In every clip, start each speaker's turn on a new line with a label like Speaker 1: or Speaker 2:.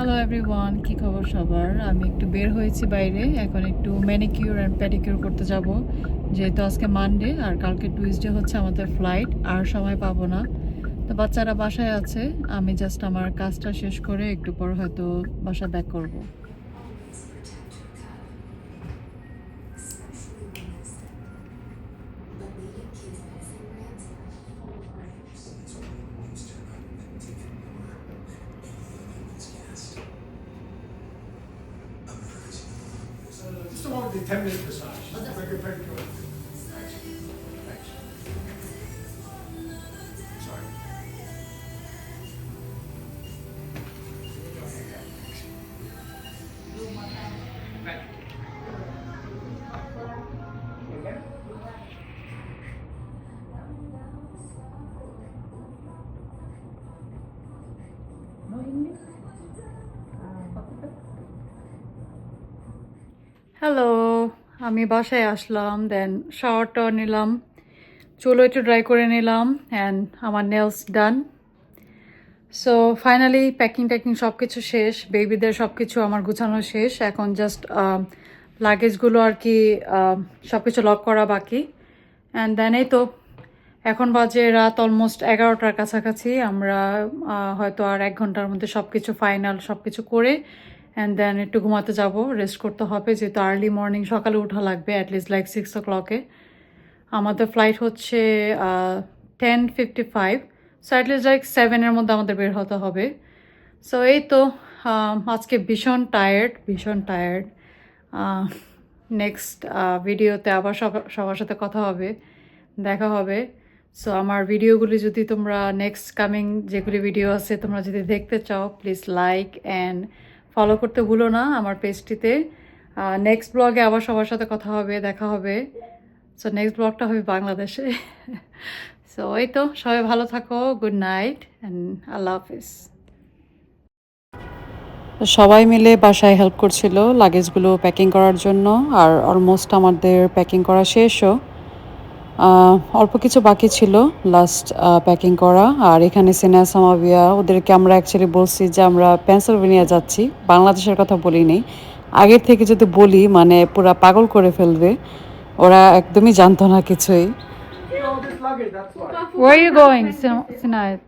Speaker 1: Hello everyone কি খবর সবার? আমি একটু বের হয়েছি বাইরে। এখন একটু ম্যানিকিউর অ্যান্ড প্যাডিকিউর করতে যাব। যেহেতু আজকে মানডে আর কালকে টুইসডে হচ্ছে আমাদের ফ্লাইট আর সময় পাবো না। তো বাচ্চারা বাসায় আছে। আমি জাস্ট আমার কাজটা শেষ করে একটু পর হয়তো বাসা ব্যাক করব।
Speaker 2: about the 10 minute massage? Very, very good. Thanks. Thanks. Sorry. No English?
Speaker 1: Hello আমি বাসায় আসলাম দেন শাওয়ারটা নিলাম চুলো একটু ড্রাই করে নিলাম অ্যান্ড আমার nails done so finally packing ট্যাকিং সব কিছু শেষ বেবিদের সব কিছু আমার গুছানো শেষ, এখন জাস্ট লাগেজগুলো আর কি সব কিছু লক করা বাকি অ্যান্ড দেন এই তো, এখন বাজে রাত অলমোস্ট এগারোটার কাছাকাছি, আমরা হয়তো আর এক ঘণ্টার মধ্যে সব কিছু ফাইনাল সব কিছু করে অ্যান্ড দেন একটু ঘুমাতে যাব রেস্ট করতে হবে, যেহেতু আর্লি মর্নিং সকালে উঠা লাগবে অ্যাটলিস্ট লাইক সিক্স ও ক্লকে আমাদের ফ্লাইট হচ্ছে ten fifty five so at least like সেভেনের মধ্যে আমাদের বের হতে হবে। সো এই তো আজকে ভীষণ টায়ার্ড ভীষণ টায়ার্ড নেক্সট ভিডিওতে আবার সব- সবার সাথে কথা হবে, দেখা হবে। সো আমার ভিডিওগুলি যদি তোমরা নেক্সট কামিং যেগুলি ভিডিও আছে, তোমরা যদি দেখতে চাও প্লিজ লাইক অ্যান্ড ফলো করতে ভুলো না আমার পেজটিতে নেক্সট ব্লগে আবার সবার সাথে কথা হবে, দেখা হবে। সো নেক্সট ব্লগটা হবে বাংলাদেশে। সো এই তো, সবাই ভালো থাকো গুড নাইট অ্যান্ড আল্লাহ হাফিজ। সবাই মিলে বাসায় হেল্প করছিল লাগেজগুলো প্যাকিং করার জন্য, আর অলমোস্ট আমাদের প্যাকিং করা শেষও। অল্প কিছু বাকি ছিল লাস্ট প্যাকিং করা আর এখানে সিনা সামাবিয়া ওদেরকে আমরা অ্যাকচুয়ালি বলছি যে আমরা পেন্সিলভেনিয়া যাচ্ছি বাংলাদেশের কথা বলি বলিনি আগের থেকে যদি বলি মানে পুরা পাগল করে ফেলবে ওরা একদমই জানতো না কিছুই. Where are you going?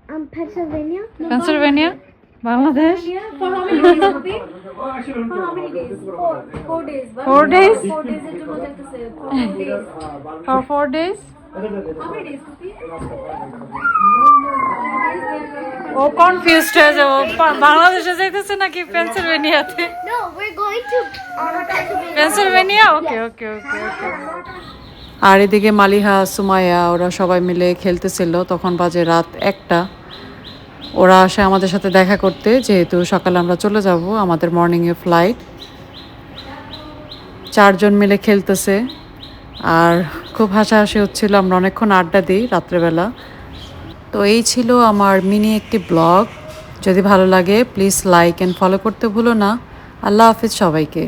Speaker 3: Um, Pennsylvania.
Speaker 1: Pennsylvania? Bangladesh
Speaker 3: For how many days, Puppy?
Speaker 2: Oh,
Speaker 3: For how many days? Four. Four days. One
Speaker 1: Four days?
Speaker 3: Four days. এর জন্য যাইতেছে। Four days.
Speaker 1: For four days?
Speaker 3: How many days, Puppy?
Speaker 1: ও confused হয়ে যাব বাংলাদেশে যাইতেছে নাকি পেন্সিলভেনিয়াতে
Speaker 3: um.
Speaker 1: Pennsylvania ওকে ওকে ওকে ওকে আর এদিকে মালিহা সুমাইয়া ওরা সবাই মিলে খেলতেছিল তখন বাজে রাত একটা ওরা আসে আমাদের সাথে দেখা করতে, যেহেতু সকালে আমরা চলে যাব, আমাদের মর্নিংয়ে ফ্লাইট চারজন মিলে খেলতেছে। আর খুব হাসাহাসি হচ্ছিল, আমরা অনেকক্ষণ আড্ডা দিই রাত্রেবেলা। তো এই ছিল আমার মিনি একটি ব্লগ যদি ভালো লাগে প্লিজ লাইক অ্যান্ড ফলো করতে ভুলো না। আল্লাহ হাফিজ সবাইকে।